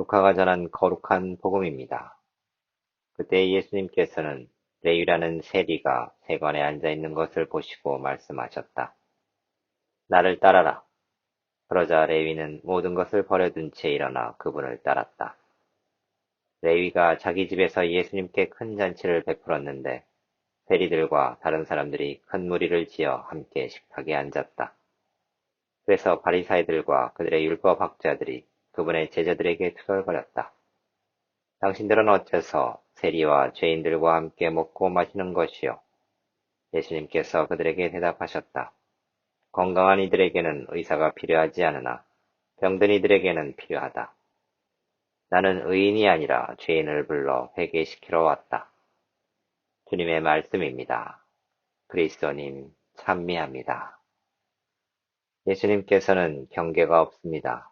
루카가 전한 거룩한 복음입니다. 그때 예수님께서는 레위라는 세리가 세관에 앉아 있는 것을 보시고 말씀하셨다. 나를 따라라. 그러자 레위는 모든 것을 버려둔 채 일어나 그분을 따랐다. 레위가 자기 집에서 예수님께 큰 잔치를 베풀었는데 세리들과 다른 사람들이 큰 무리를 지어 함께 식탁에 앉았다. 그래서 바리사이들과 그들의 율법 학자들이 그분의 제자들에게 투덜거렸다. 당신들은 어째서 세리와 죄인들과 함께 먹고 마시는 것이요? 예수님께서 그들에게 대답하셨다. 건강한 이들에게는 의사가 필요하지 않으나 병든 이들에게는 필요하다. 나는 의인이 아니라 죄인을 불러 회개시키러 왔다. 주님의 말씀입니다. 그리스도님 찬미합니다. 예수님께서는 경계가 없습니다.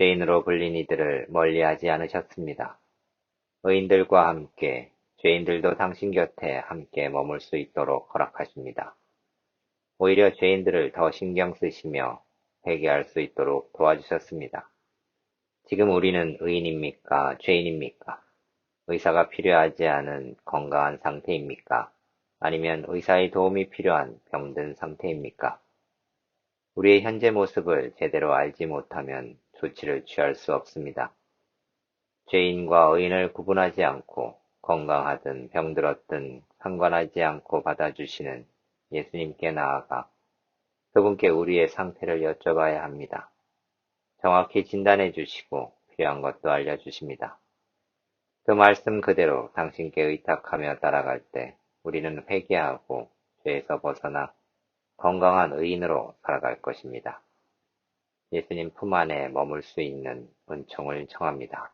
죄인으로 불린 이들을 멀리하지 않으셨습니다. 의인들과 함께 죄인들도 당신 곁에 함께 머물 수 있도록 허락하십니다. 오히려 죄인들을 더 신경 쓰시며 회개할 수 있도록 도와주셨습니다. 지금 우리는 의인입니까? 죄인입니까? 의사가 필요하지 않은 건강한 상태입니까? 아니면 의사의 도움이 필요한 병든 상태입니까? 우리의 현재 모습을 제대로 알지 못하면 조치를 취할 수 없습니다. 죄인과 의인을 구분하지 않고 건강하든 병들었든 상관하지 않고 받아주시는 예수님께 나아가 그분께 우리의 상태를 여쭤봐야 합니다. 정확히 진단해 주시고 필요한 것도 알려주십니다. 그 말씀 그대로 당신께 의탁하며 따라갈 때 우리는 회개하고 죄에서 벗어나 건강한 의인으로 살아갈 것입니다. 예수님 품 안에 머물 수 있는 은총을 청합니다.